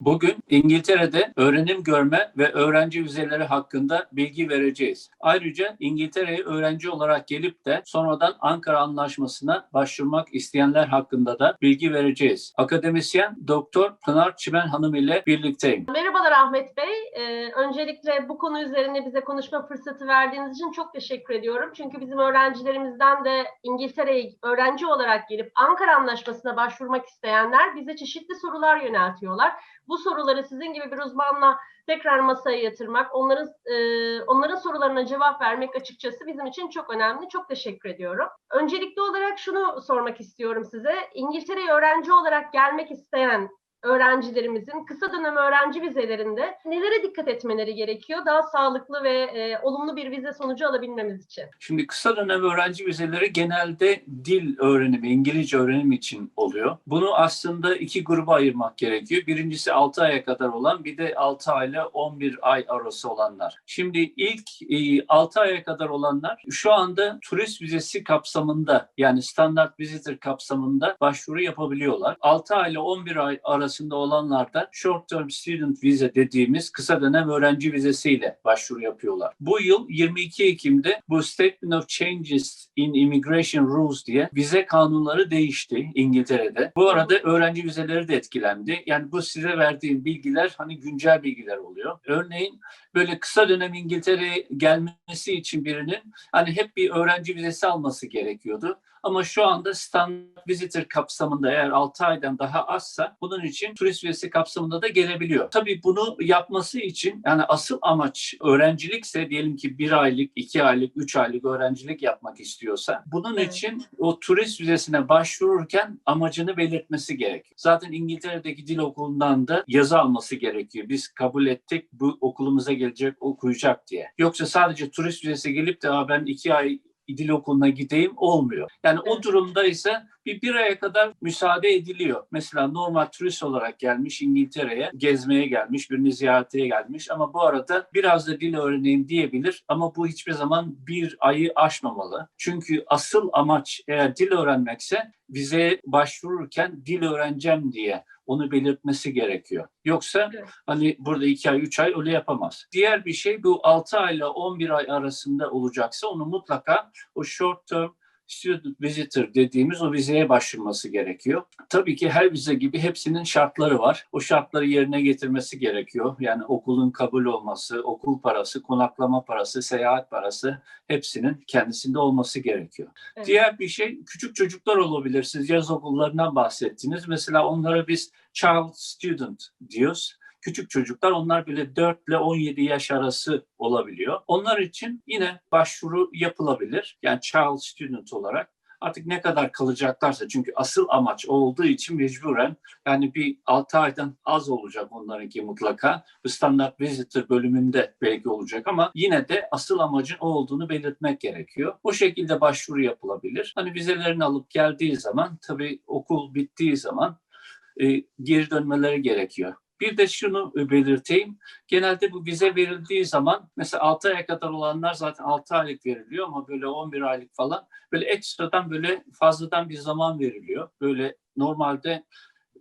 Bugün İngiltere'de öğrenim görme ve öğrenci vizeleri hakkında bilgi vereceğiz. Ayrıca İngiltere'ye öğrenci olarak gelip de sonradan Ankara Anlaşması'na başvurmak isteyenler hakkında da bilgi vereceğiz. Akademisyen Doktor Pınar Çimen Hanım ile birlikteyim. Merhabalar Ahmet Bey. Ee, öncelikle bu konu üzerine bize konuşma fırsatı verdiğiniz için çok teşekkür ediyorum. Çünkü bizim öğrencilerimizden de İngiltere'ye öğrenci olarak gelip Ankara Anlaşması'na başvurmak isteyenler bize çeşitli sorular yöneltiyorlar. Bu soruları sizin gibi bir uzmanla tekrar masaya yatırmak, onların e, onların sorularına cevap vermek açıkçası bizim için çok önemli. Çok teşekkür ediyorum. Öncelikli olarak şunu sormak istiyorum size. İngiltere'ye öğrenci olarak gelmek isteyen öğrencilerimizin kısa dönem öğrenci vizelerinde nelere dikkat etmeleri gerekiyor? Daha sağlıklı ve e, olumlu bir vize sonucu alabilmemiz için. Şimdi kısa dönem öğrenci vizeleri genelde dil öğrenimi, İngilizce öğrenimi için oluyor. Bunu aslında iki gruba ayırmak gerekiyor. Birincisi 6 aya kadar olan, bir de 6 ay ile 11 ay arası olanlar. Şimdi ilk 6 aya kadar olanlar şu anda turist vizesi kapsamında yani standart visitor kapsamında başvuru yapabiliyorlar. 6 ay ile 11 ay arasında olanlar da short term student vize dediğimiz kısa dönem öğrenci vizesiyle başvuru yapıyorlar. Bu yıl 22 Ekim'de bu Statement of Changes in Immigration Rules diye vize kanunları değişti İngiltere'de. Bu arada öğrenci vizeleri de etkilendi. Yani bu size verdiğim bilgiler hani güncel bilgiler oluyor. Örneğin böyle kısa dönem İngiltere'ye gelmesi için birinin hani hep bir öğrenci vizesi alması gerekiyordu. Ama şu anda standart visitor kapsamında eğer 6 aydan daha azsa bunun için turist vizesi kapsamında da gelebiliyor. Tabii bunu yapması için yani asıl amaç öğrencilikse diyelim ki 1 aylık, 2 aylık, 3 aylık öğrencilik yapmak istiyorsa bunun Evet. için o turist vizesine başvururken amacını belirtmesi gerekiyor. Zaten İngiltere'deki dil okulundan da yazı alması gerekiyor. Biz kabul ettik bu okulumuza gelecek okuyacak diye. Yoksa sadece turist vizesi gelip de "Aa, ben 2 ay dil okuluna gideyim olmuyor. Yani o Evet. durumda ise bir bir aya kadar müsaade ediliyor. Mesela normal turist olarak gelmiş İngiltere'ye gezmeye gelmiş, birini ziyarete gelmiş ama bu arada biraz da dil öğreneyim diyebilir ama bu hiçbir zaman bir ayı aşmamalı. Çünkü asıl amaç eğer dil öğrenmekse vizeye başvururken dil öğreneceğim diye onu belirtmesi gerekiyor. Yoksa Evet. hani burada 2 ay 3 ay öyle yapamaz. Diğer bir şey bu 6 ay ile 11 ay arasında olacaksa onu mutlaka o short term student visitor dediğimiz o vizeye başvurması gerekiyor. Tabii ki her vize gibi hepsinin şartları var. O şartları yerine getirmesi gerekiyor. Yani okulun kabul olması, okul parası, konaklama parası, seyahat parası hepsinin kendisinde olması gerekiyor. Evet. Diğer bir şey küçük çocuklar olabilir. Siz yaz okullarından bahsettiniz. Mesela onlara biz child student diyoruz. Küçük çocuklar onlar bile 4 ile 17 yaş arası olabiliyor. Onlar için yine başvuru yapılabilir. Yani child student olarak. Artık ne kadar kalacaklarsa çünkü asıl amaç olduğu için mecburen yani bir 6 aydan az olacak onlarınki mutlaka. Standart visitor bölümünde belki olacak ama yine de asıl amacın o olduğunu belirtmek gerekiyor. O şekilde başvuru yapılabilir. Hani vizelerini alıp geldiği zaman tabii okul bittiği zaman e, geri dönmeleri gerekiyor. Bir de şunu belirteyim. Genelde bu vize verildiği zaman mesela 6 aya kadar olanlar zaten 6 aylık veriliyor ama böyle 11 aylık falan böyle ekstradan böyle fazladan bir zaman veriliyor. Böyle normalde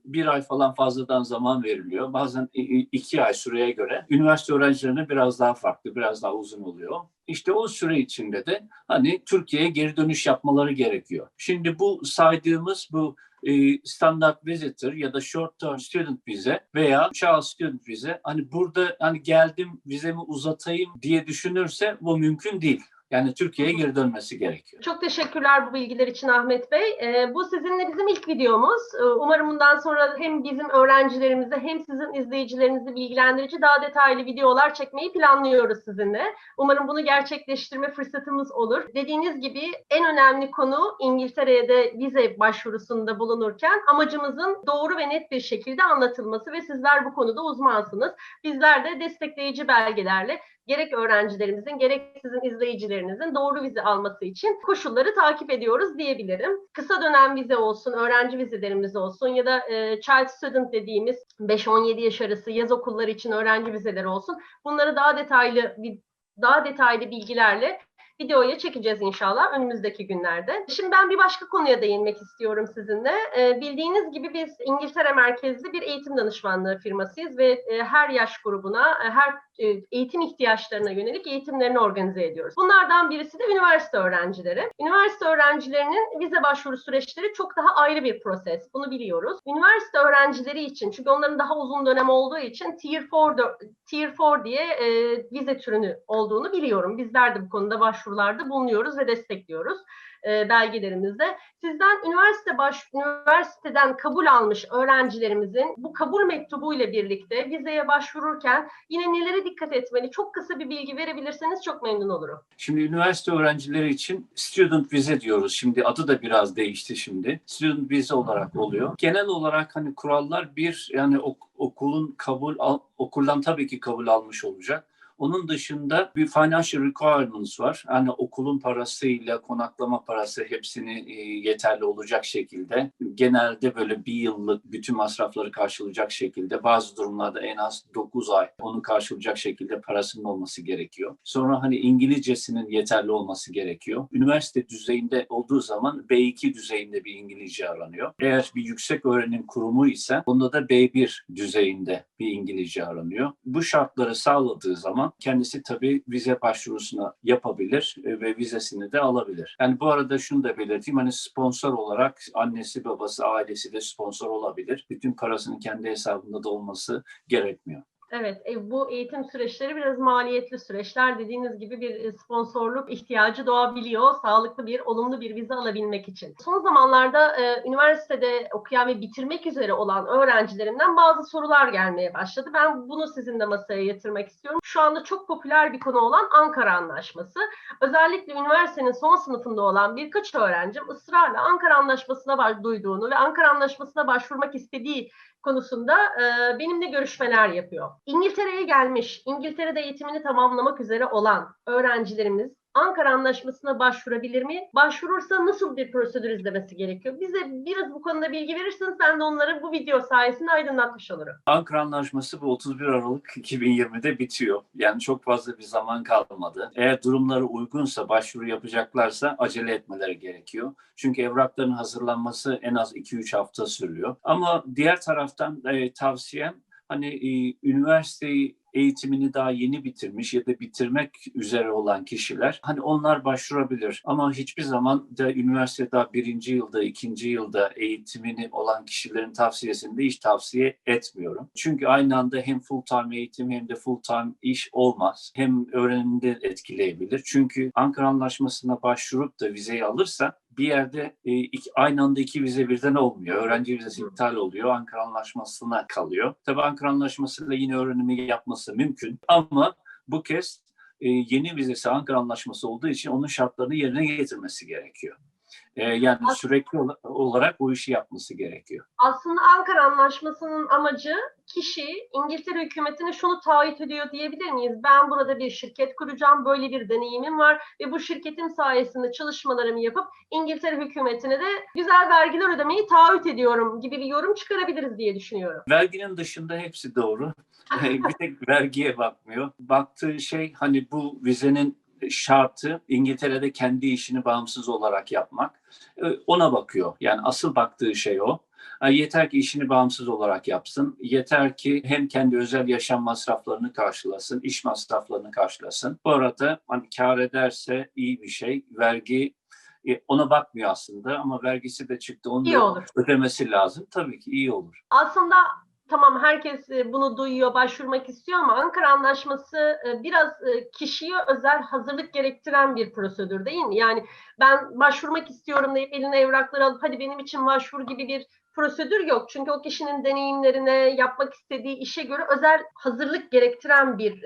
bir ay falan fazladan zaman veriliyor. Bazen iki ay süreye göre. Üniversite öğrencilerine biraz daha farklı, biraz daha uzun oluyor. İşte o süre içinde de hani Türkiye'ye geri dönüş yapmaları gerekiyor. Şimdi bu saydığımız bu e, standart visitor ya da short term student vize veya child student vize hani burada hani geldim vizemi uzatayım diye düşünürse bu mümkün değil. Yani Türkiye'ye geri dönmesi gerekiyor. Çok teşekkürler bu bilgiler için Ahmet Bey. Ee, bu sizinle bizim ilk videomuz. Ee, umarım bundan sonra hem bizim öğrencilerimizi hem sizin izleyicilerinizi bilgilendirici daha detaylı videolar çekmeyi planlıyoruz sizinle. Umarım bunu gerçekleştirme fırsatımız olur. Dediğiniz gibi en önemli konu İngiltere'ye de vize başvurusunda bulunurken amacımızın doğru ve net bir şekilde anlatılması ve sizler bu konuda uzmansınız. Bizler de destekleyici belgelerle gerek öğrencilerimizin gerek sizin izleyicilerinizin doğru vize alması için koşulları takip ediyoruz diyebilirim. Kısa dönem vize olsun, öğrenci vizelerimiz olsun ya da e, child student dediğimiz 5-17 yaş arası yaz okulları için öğrenci vizeleri olsun. Bunları daha detaylı daha detaylı bilgilerle videoya çekeceğiz inşallah önümüzdeki günlerde. Şimdi ben bir başka konuya değinmek istiyorum sizinle. Ee, bildiğiniz gibi biz İngiltere merkezli bir eğitim danışmanlığı firmasıyız ve e, her yaş grubuna, e, her eğitim ihtiyaçlarına yönelik eğitimlerini organize ediyoruz. Bunlardan birisi de üniversite öğrencileri. Üniversite öğrencilerinin vize başvuru süreçleri çok daha ayrı bir proses. Bunu biliyoruz. Üniversite öğrencileri için çünkü onların daha uzun dönem olduğu için Tier 4 dö- Tier 4 diye e, vize türünü olduğunu biliyorum. Bizler de bu konuda başvurularda bulunuyoruz ve destekliyoruz e, belgelerimizde. Sizden üniversite baş üniversiteden kabul almış öğrencilerimizin bu kabul mektubu ile birlikte vizeye başvururken yine nelere dikkat etmeli? Çok kısa bir bilgi verebilirseniz çok memnun olurum. Şimdi üniversite öğrencileri için student vize diyoruz. Şimdi adı da biraz değişti şimdi. Student vize olarak oluyor. Genel olarak hani kurallar bir yani ok- okulun kabul al, okuldan tabii ki kabul almış olacak. Onun dışında bir financial requirements var. Yani okulun parasıyla konaklama parası hepsini e, yeterli olacak şekilde. Genelde böyle bir yıllık bütün masrafları karşılayacak şekilde. Bazı durumlarda en az 9 ay onu karşılayacak şekilde parasının olması gerekiyor. Sonra hani İngilizcesinin yeterli olması gerekiyor. Üniversite düzeyinde olduğu zaman B2 düzeyinde bir İngilizce aranıyor. Eğer bir yüksek öğrenim kurumu ise onda da B1 düzeyinde bir İngilizce aranıyor. Bu şartları sağladığı zaman kendisi tabii vize başvurusuna yapabilir e, ve vizesini de alabilir. Yani bu arada şunu da belirteyim hani sponsor olarak annesi babası ailesi de sponsor olabilir. Bütün parasının kendi hesabında da olması gerekmiyor. Evet, e, bu eğitim süreçleri biraz maliyetli süreçler. Dediğiniz gibi bir e, sponsorluk ihtiyacı doğabiliyor. Sağlıklı bir, olumlu bir vize alabilmek için. Son zamanlarda e, üniversitede okuyan ve bitirmek üzere olan öğrencilerimden bazı sorular gelmeye başladı. Ben bunu sizinle masaya yatırmak istiyorum. Şu anda çok popüler bir konu olan Ankara Anlaşması. Özellikle üniversitenin son sınıfında olan birkaç öğrencim ısrarla Ankara Anlaşması'na duyduğunu ve Ankara Anlaşması'na başvurmak istediği konusunda e, benimle görüşmeler yapıyor. İngiltere'ye gelmiş, İngiltere'de eğitimini tamamlamak üzere olan öğrencilerimiz Ankara Anlaşması'na başvurabilir mi? Başvurursa nasıl bir prosedür izlemesi gerekiyor? Bize biraz bu konuda bilgi verirseniz ben de onları bu video sayesinde aydınlatmış olurum. Ankara Anlaşması bu 31 Aralık 2020'de bitiyor. Yani çok fazla bir zaman kalmadı. Eğer durumları uygunsa, başvuru yapacaklarsa acele etmeleri gerekiyor. Çünkü evrakların hazırlanması en az 2-3 hafta sürüyor. Ama diğer taraftan e, tavsiyem hani e, üniversiteyi eğitimini daha yeni bitirmiş ya da bitirmek üzere olan kişiler hani onlar başvurabilir ama hiçbir zaman da üniversite daha birinci yılda ikinci yılda eğitimini olan kişilerin tavsiyesini de hiç tavsiye etmiyorum. Çünkü aynı anda hem full time eğitim hem de full time iş olmaz. Hem öğrenimde etkileyebilir. Çünkü Ankara Anlaşması'na başvurup da vizeyi alırsa bir yerde e, iki, aynı anda iki vize birden olmuyor. Öğrenci vizesi iptal oluyor. Ankara Anlaşması'na kalıyor. Tabii Ankara Anlaşması'yla yine öğrenimi yapması mümkün. Ama bu kez e, yeni vizesi Ankara Anlaşması olduğu için onun şartlarını yerine getirmesi gerekiyor. E, yani As- sürekli ola- olarak bu işi yapması gerekiyor. Aslında Ankara Anlaşması'nın amacı kişi İngiltere hükümetine şunu taahhüt ediyor diyebilir miyiz? Ben burada bir şirket kuracağım, böyle bir deneyimim var ve bu şirketin sayesinde çalışmalarımı yapıp İngiltere hükümetine de güzel vergiler ödemeyi taahhüt ediyorum gibi bir yorum çıkarabiliriz diye düşünüyorum. Verginin dışında hepsi doğru. bir tek vergiye bakmıyor. Baktığı şey hani bu vizenin şartı İngiltere'de kendi işini bağımsız olarak yapmak. Ee, Ona bakıyor. Yani asıl baktığı şey o. Yeter ki işini bağımsız olarak yapsın. Yeter ki hem kendi özel yaşam masraflarını karşılasın, iş masraflarını karşılasın. Bu arada hani kar ederse iyi bir şey. Vergi e, ona bakmıyor aslında ama vergisi de çıktı. Onu İyi da olur. ödemesi lazım. Tabii ki iyi olur. Aslında tamam herkes e, bunu duyuyor, başvurmak istiyor ama Ankara Anlaşması e, biraz e, kişiye özel hazırlık gerektiren bir prosedür değil mi? Yani ben başvurmak istiyorum deyip eline evrakları alıp hadi benim için başvur gibi bir prosedür yok. Çünkü o kişinin deneyimlerine, yapmak istediği işe göre özel hazırlık gerektiren bir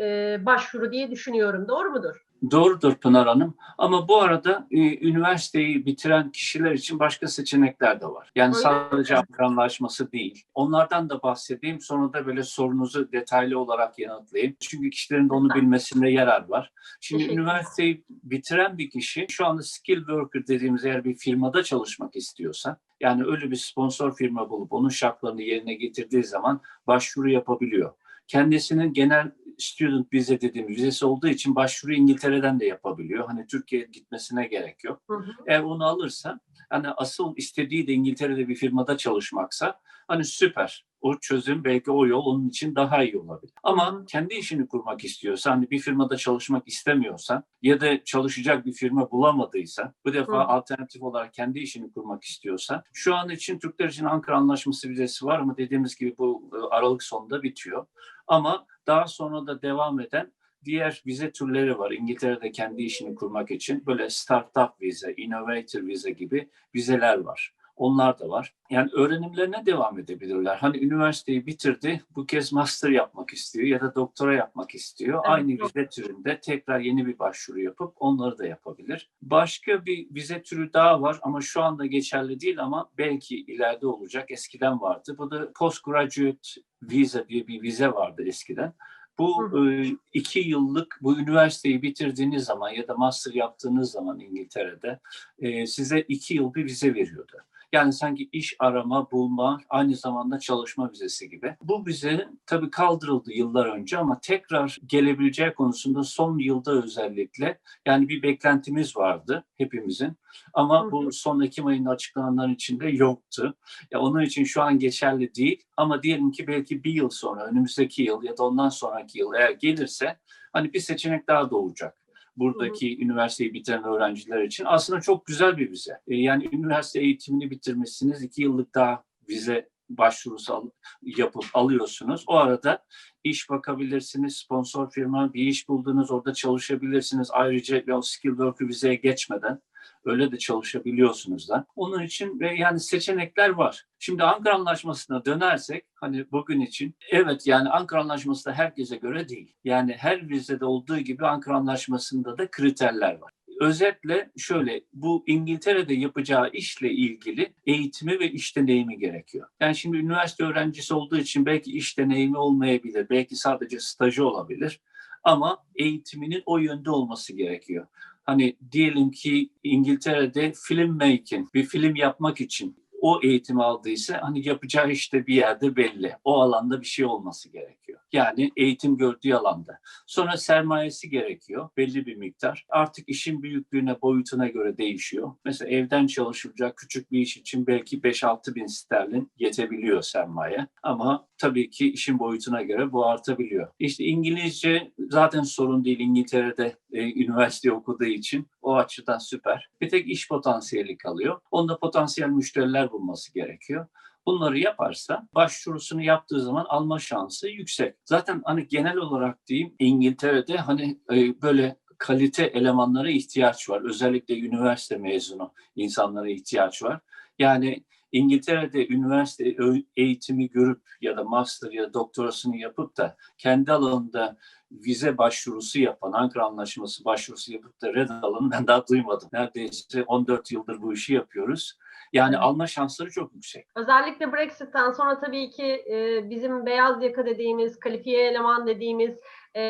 başvuru diye düşünüyorum. Doğru mudur? Doğrudur Pınar Hanım. Ama bu arada e, üniversiteyi bitiren kişiler için başka seçenekler de var. Yani Öyle sadece Ankara Anlaşması değil. Onlardan da bahsedeyim. Sonra da böyle sorunuzu detaylı olarak yanıtlayayım. Çünkü kişilerin de onu bilmesinde yarar var. Şimdi üniversiteyi bitiren bir kişi şu anda skill worker dediğimiz eğer bir firmada çalışmak istiyorsa yani öyle bir sponsor firma bulup onun şartlarını yerine getirdiği zaman başvuru yapabiliyor. Kendisinin genel student vize dediğimiz vizesi olduğu için başvuru İngiltere'den de yapabiliyor. Hani Türkiye'ye gitmesine gerek yok. Hı hı. Eğer onu alırsa hani asıl istediği de İngiltere'de bir firmada çalışmaksa hani süper. O çözüm belki o yol onun için daha iyi olabilir. Ama kendi işini kurmak istiyorsa hani bir firmada çalışmak istemiyorsan ya da çalışacak bir firma bulamadıysa bu defa Hı. alternatif olarak kendi işini kurmak istiyorsa şu an için Türkler için Ankara Anlaşması vizesi var ama dediğimiz gibi bu e, Aralık sonunda bitiyor. Ama daha sonra da devam eden diğer vize türleri var. İngiltere'de kendi işini kurmak için böyle startup vize, innovator vize gibi vizeler var. Onlar da var. Yani öğrenimlerine devam edebilirler. Hani üniversiteyi bitirdi, bu kez master yapmak istiyor ya da doktora yapmak istiyor. Evet, Aynı vize türünde tekrar yeni bir başvuru yapıp onları da yapabilir. Başka bir vize türü daha var ama şu anda geçerli değil ama belki ileride olacak. Eskiden vardı. Bu da postgraduate visa diye bir vize vardı eskiden. Bu e, iki yıllık bu üniversiteyi bitirdiğiniz zaman ya da master yaptığınız zaman İngiltere'de e, size iki yıl bir vize veriyordu. Yani sanki iş arama, bulma, aynı zamanda çalışma vizesi gibi. Bu vize tabii kaldırıldı yıllar önce ama tekrar gelebileceği konusunda son yılda özellikle yani bir beklentimiz vardı hepimizin. Ama bu son Ekim ayında açıklananların içinde yoktu. Ya onun için şu an geçerli değil ama diyelim ki belki bir yıl sonra, önümüzdeki yıl ya da ondan sonraki yıl eğer gelirse hani bir seçenek daha doğacak. Buradaki üniversiteyi bitiren öğrenciler için aslında çok güzel bir vize. E, Yani üniversite eğitimini bitirmişsiniz, iki yıllık daha vize başvurusu al- yapıp alıyorsunuz. O arada iş bakabilirsiniz, sponsor firma bir iş buldunuz, orada çalışabilirsiniz. Ayrıca o skill worker vizeye geçmeden öyle de çalışabiliyorsunuz da. Onun için ve yani seçenekler var. Şimdi Ankara Anlaşması'na dönersek hani bugün için evet yani Ankara Anlaşması da herkese göre değil. Yani her vizede olduğu gibi Ankara Anlaşması'nda da kriterler var. Özetle şöyle bu İngiltere'de yapacağı işle ilgili eğitimi ve iş deneyimi gerekiyor. Yani şimdi üniversite öğrencisi olduğu için belki iş deneyimi olmayabilir, belki sadece stajı olabilir ama eğitiminin o yönde olması gerekiyor. Hani diyelim ki İngiltere'de film making, bir film yapmak için o eğitimi aldıysa hani yapacağı işte bir yerde belli. O alanda bir şey olması gerekiyor. Yani eğitim gördüğü alanda. Sonra sermayesi gerekiyor belli bir miktar. Artık işin büyüklüğüne, boyutuna göre değişiyor. Mesela evden çalışılacak küçük bir iş için belki 5-6 bin sterlin yetebiliyor sermaye. Ama tabii ki işin boyutuna göre bu artabiliyor. İşte İngilizce zaten sorun değil İngiltere'de e, üniversite okuduğu için. O açıdan süper. Bir tek iş potansiyeli kalıyor. Onda potansiyel müşteriler bulması gerekiyor. Bunları yaparsa başvurusunu yaptığı zaman alma şansı yüksek. Zaten hani genel olarak diyeyim İngiltere'de hani e, böyle kalite elemanlara ihtiyaç var. Özellikle üniversite mezunu insanlara ihtiyaç var. Yani İngiltere'de üniversite eğitimi görüp ya da master ya da doktorasını yapıp da kendi alanında vize başvurusu yapan, Ankara Anlaşması başvurusu yapıp da red alanı ben daha duymadım. Neredeyse 14 yıldır bu işi yapıyoruz. Yani alma şansları çok yüksek. Özellikle Brexit'ten sonra tabii ki e, bizim beyaz yaka dediğimiz, kalifiye eleman dediğimiz e,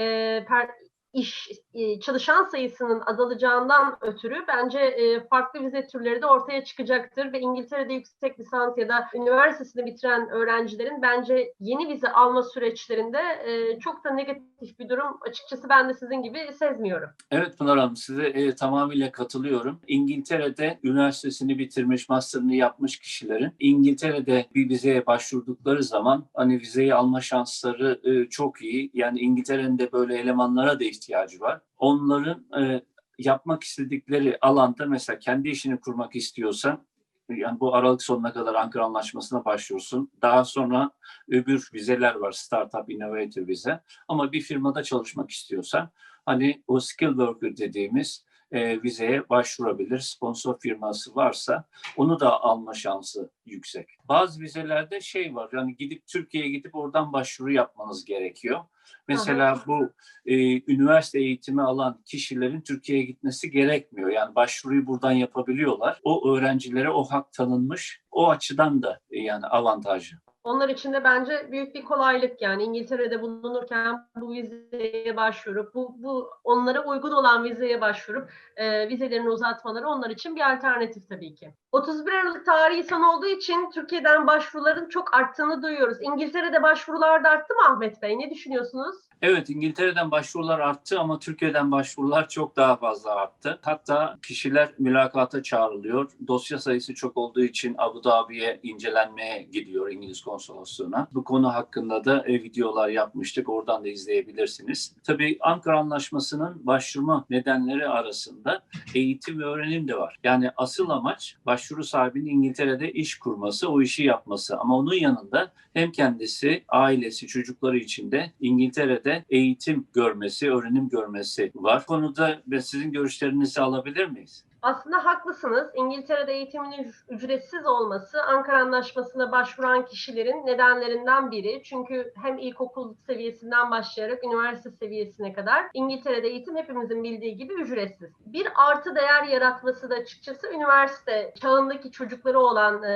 per- iş e, çalışan sayısının azalacağından ötürü bence e, farklı vize türleri de ortaya çıkacaktır ve İngiltere'de yüksek lisans ya da üniversitesini bitiren öğrencilerin bence yeni vize alma süreçlerinde e, çok da negatif bir durum açıkçası ben de sizin gibi sezmiyorum. Evet Pınar Hanım size tamamıyla katılıyorum. İngiltere'de üniversitesini bitirmiş, master'ını yapmış kişilerin İngiltere'de bir vizeye başvurdukları zaman hani vizeyi alma şansları çok iyi. Yani İngiltere'nin de böyle elemanlara da ihtiyacı var. Onların e, yapmak istedikleri alanda mesela kendi işini kurmak istiyorsa yani bu Aralık sonuna kadar Ankara Anlaşması'na başvursun. Daha sonra öbür vizeler var. Startup Innovator vize. Ama bir firmada çalışmak istiyorsa hani o skill worker dediğimiz e, vizeye başvurabilir. Sponsor firması varsa onu da alma şansı yüksek. Bazı vizelerde şey var yani gidip Türkiye'ye gidip oradan başvuru yapmanız gerekiyor. Mesela bu e, üniversite eğitimi alan kişilerin Türkiye'ye gitmesi gerekmiyor. Yani başvuruyu buradan yapabiliyorlar. O öğrencilere o hak tanınmış. O açıdan da e, yani avantajlı. Onlar için de bence büyük bir kolaylık yani İngiltere'de bulunurken bu vizeye başvurup bu, bu onlara uygun olan vizeye başvurup e, vizelerini uzatmaları onlar için bir alternatif tabii ki. 31 Aralık tarihi son olduğu için Türkiye'den başvuruların çok arttığını duyuyoruz. İngiltere'de başvurular da arttı mı Ahmet Bey? Ne düşünüyorsunuz? Evet İngiltere'den başvurular arttı ama Türkiye'den başvurular çok daha fazla arttı. Hatta kişiler mülakata çağrılıyor. Dosya sayısı çok olduğu için Abu Dhabi'ye incelenmeye gidiyor İngiliz konsolosluğuna. Bu konu hakkında da e, videolar yapmıştık. Oradan da izleyebilirsiniz. Tabii Ankara Anlaşması'nın başvurma nedenleri arasında eğitim ve öğrenim de var. Yani asıl amaç başvuru sahibinin İngiltere'de iş kurması, o işi yapması. Ama onun yanında hem kendisi, ailesi, çocukları için de İngiltere'de eğitim görmesi, öğrenim görmesi var. Konuda ve sizin görüşlerinizi alabilir miyiz? Aslında haklısınız. İngiltere'de eğitimin üc- ücretsiz olması Ankara Anlaşması'na başvuran kişilerin nedenlerinden biri. Çünkü hem ilkokul seviyesinden başlayarak üniversite seviyesine kadar İngiltere'de eğitim hepimizin bildiği gibi ücretsiz. Bir artı değer yaratması da açıkçası üniversite çağındaki çocukları olan e,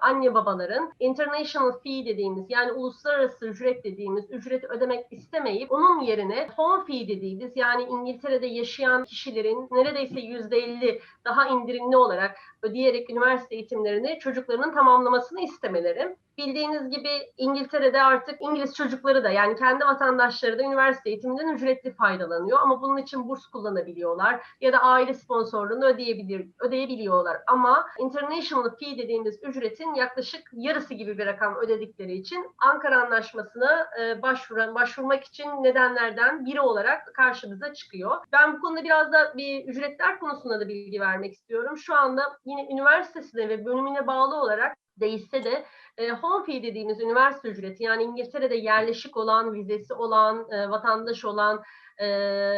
anne babaların international fee dediğimiz yani uluslararası ücret dediğimiz ücreti ödemek istemeyip onun yerine home fee dediğimiz yani İngiltere'de yaşayan kişilerin neredeyse %50 daha indirimli olarak ödeyerek üniversite eğitimlerini çocuklarının tamamlamasını istemeleri. Bildiğiniz gibi İngiltere'de artık İngiliz çocukları da yani kendi vatandaşları da üniversite eğitiminden ücretli faydalanıyor ama bunun için burs kullanabiliyorlar ya da aile sponsorluğunu ödeyebilir, ödeyebiliyorlar. Ama international fee dediğimiz ücretin yaklaşık yarısı gibi bir rakam ödedikleri için Ankara Anlaşması'na e, başvuran, başvurmak için nedenlerden biri olarak karşımıza çıkıyor. Ben bu konuda biraz da bir ücretler konusunda da bilgi vermek istiyorum. Şu anda yine üniversitesine ve bölümüne bağlı olarak değişse de e, home fee dediğimiz üniversite ücreti yani İngiltere'de yerleşik olan, vizesi olan, e, vatandaş olan e,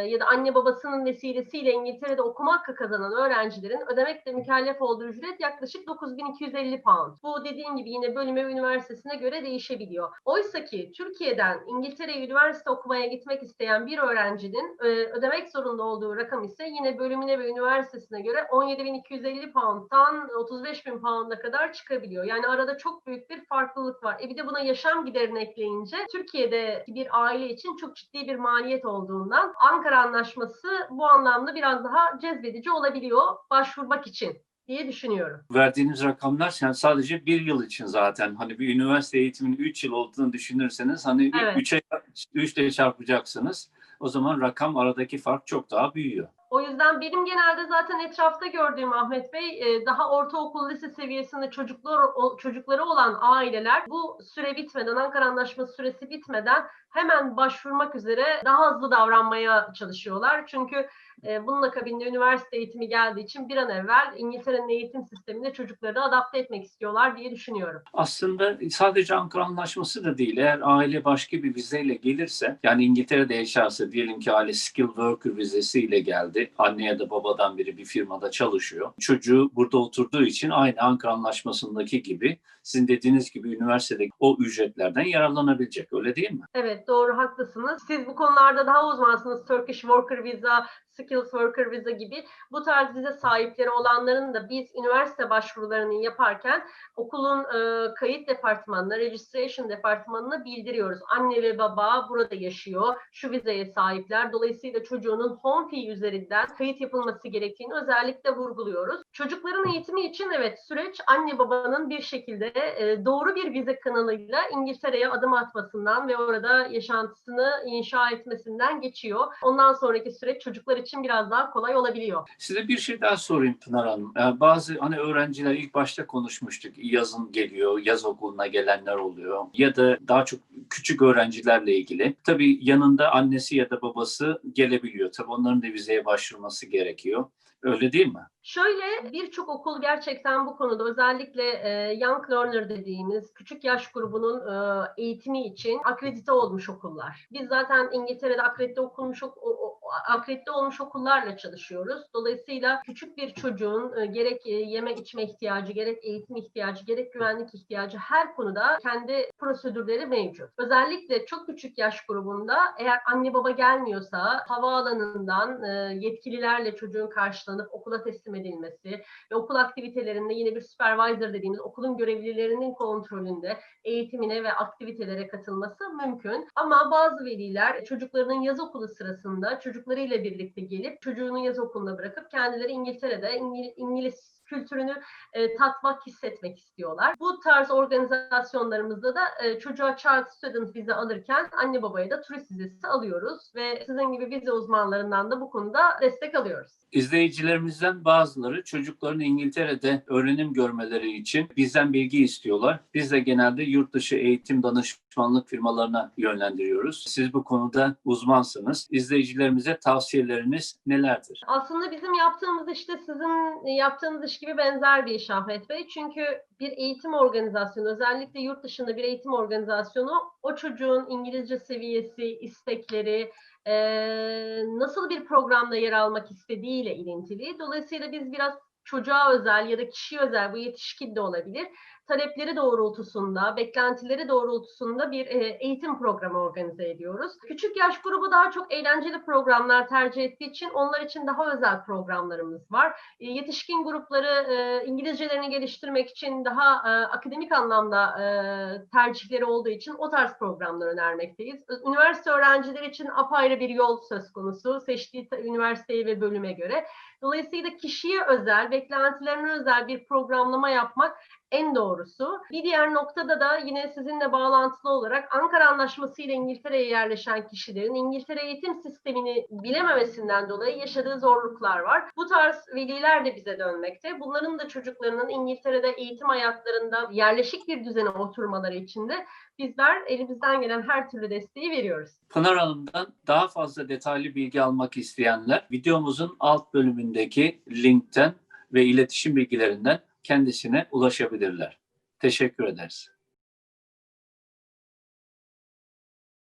ya da anne babasının vesilesiyle İngiltere'de okuma hakkı kazanan öğrencilerin ödemekle mükellef olduğu ücret yaklaşık 9250 pound. Bu dediğim gibi yine bölüme ve üniversitesine göre değişebiliyor. Oysa ki Türkiye'den İngiltere'ye üniversite okumaya gitmek isteyen bir öğrencinin e, ödemek zorunda olduğu rakam ise yine bölümüne ve üniversitesine göre 17250 pound'dan 35000 pound'a kadar çıkabiliyor. Yani arada çok büyük bir farklılık var. E bir de buna yaşam giderini ekleyince Türkiye'de bir aile için çok ciddi bir maliyet olduğundan Ankara Anlaşması bu anlamda biraz daha cezbedici olabiliyor başvurmak için diye düşünüyorum. Verdiğiniz rakamlar yani sadece bir yıl için zaten. Hani bir üniversite eğitiminin 3 yıl olduğunu düşünürseniz hani Evet. 3'e 3 ile çarpacaksınız. O zaman rakam aradaki fark çok daha büyüyor. O yüzden benim genelde zaten etrafta gördüğüm Ahmet Bey e, daha ortaokul lise seviyesinde çocuklar çocukları olan aileler bu süre bitmeden Ankara Anlaşması süresi bitmeden hemen başvurmak üzere daha hızlı davranmaya çalışıyorlar. Çünkü e, bunun akabinde üniversite eğitimi geldiği için bir an evvel İngiltere'nin eğitim sistemine çocukları adapte etmek istiyorlar diye düşünüyorum. Aslında sadece Ankara Anlaşması da değil. Eğer aile başka bir vizeyle gelirse, yani İngiltere'de yaşarsa diyelim ki aile skilled worker vizesiyle geldi. Anne ya da babadan biri bir firmada çalışıyor. Çocuğu burada oturduğu için aynı Ankara Anlaşması'ndaki gibi sizin dediğiniz gibi üniversitedeki o ücretlerden yararlanabilecek. Öyle değil mi? Evet doğru haklısınız. Siz bu konularda daha uzmansınız. Turkish Worker Visa, Skilled Worker Visa gibi bu tarz vize sahipleri olanların da biz üniversite başvurularını yaparken okulun e, kayıt departmanına, registration departmanına bildiriyoruz. Anne ve baba burada yaşıyor, şu vizeye sahipler. Dolayısıyla çocuğunun home fee üzerinden kayıt yapılması gerektiğini özellikle vurguluyoruz. Çocukların eğitimi için evet süreç anne babanın bir şekilde e, doğru bir vize kanalıyla İngiltere'ye adım atmasından ve orada yaşantısını inşa etmesinden geçiyor. Ondan sonraki süreç çocuklar için biraz daha kolay olabiliyor. Size bir şey daha sorayım Pınar Hanım. Ee, bazı hani öğrenciler ilk başta konuşmuştuk. Yazın geliyor, yaz okuluna gelenler oluyor. Ya da daha çok küçük öğrencilerle ilgili. Tabii yanında annesi ya da babası gelebiliyor. Tabii onların da vizeye başvurması gerekiyor. Öyle değil mi? Şöyle birçok okul gerçekten bu konuda özellikle e, Young Learner dediğimiz küçük yaş grubunun e, eğitimi için akredite olmuş okullar. Biz zaten İngiltere'de akredite okulmuş akredite olmuş okullarla çalışıyoruz. Dolayısıyla küçük bir çocuğun e, gerek e, yeme içme ihtiyacı, gerek eğitim ihtiyacı, gerek güvenlik ihtiyacı her konuda kendi prosedürleri mevcut. Özellikle çok küçük yaş grubunda eğer anne baba gelmiyorsa havaalanından e, yetkililerle çocuğun karşılanıp okula teslim edilmesi ve okul aktivitelerinde yine bir supervisor dediğimiz okulun görevlilerinin kontrolünde eğitimine ve aktivitelere katılması mümkün. Ama bazı veliler çocuklarının yaz okulu sırasında çocuklarıyla birlikte gelip çocuğunu yaz okuluna bırakıp kendileri İngiltere'de İngil- İngiliz kültürünü e, tatmak, hissetmek istiyorlar. Bu tarz organizasyonlarımızda da e, çocuğa Child Student vize alırken anne babaya da turist vizesi alıyoruz ve sizin gibi vize uzmanlarından da bu konuda destek alıyoruz. İzleyicilerimizden bazıları çocukların İngiltere'de öğrenim görmeleri için bizden bilgi istiyorlar. Biz de genelde yurt dışı eğitim danışmanlık firmalarına yönlendiriyoruz. Siz bu konuda uzmansınız. İzleyicilerimize tavsiyeleriniz nelerdir? Aslında bizim yaptığımız işte sizin yaptığınız iş gibi benzer bir iş Ahmet Bey. Çünkü bir eğitim organizasyonu, özellikle yurt dışında bir eğitim organizasyonu o çocuğun İngilizce seviyesi, istekleri, eee, nasıl bir programda yer almak istediğiyle ilintili. Dolayısıyla biz biraz çocuğa özel ya da kişiye özel, bu yetişkin de olabilir, talepleri doğrultusunda, beklentileri doğrultusunda bir e, eğitim programı organize ediyoruz. Küçük yaş grubu daha çok eğlenceli programlar tercih ettiği için onlar için daha özel programlarımız var. E, Yetişkin grupları e, İngilizcelerini geliştirmek için daha akademik anlamda tercihleri olduğu için o tarz programlar önermekteyiz. Üniversite öğrencileri için apayrı bir yol söz konusu seçtiği üniversiteye ve bölüme göre. Dolayısıyla kişiye özel, beklentilerine özel bir programlama yapmak en doğrusu. Bir diğer noktada da yine sizinle bağlantılı olarak Ankara Anlaşması ile İngiltere'ye yerleşen kişilerin İngiltere eğitim sistemini bilememesinden dolayı yaşadığı zorluklar var. Bu tarz veliler de bize dönmekte. Bunların da çocuklarının İngiltere'de eğitim hayatlarında yerleşik bir düzene oturmaları için de bizler elimizden gelen her türlü desteği veriyoruz. Pınar Hanım'dan daha fazla detaylı bilgi almak isteyenler videomuzun alt bölümündeki linkten ve iletişim bilgilerinden kendisine ulaşabilirler. Teşekkür ederiz.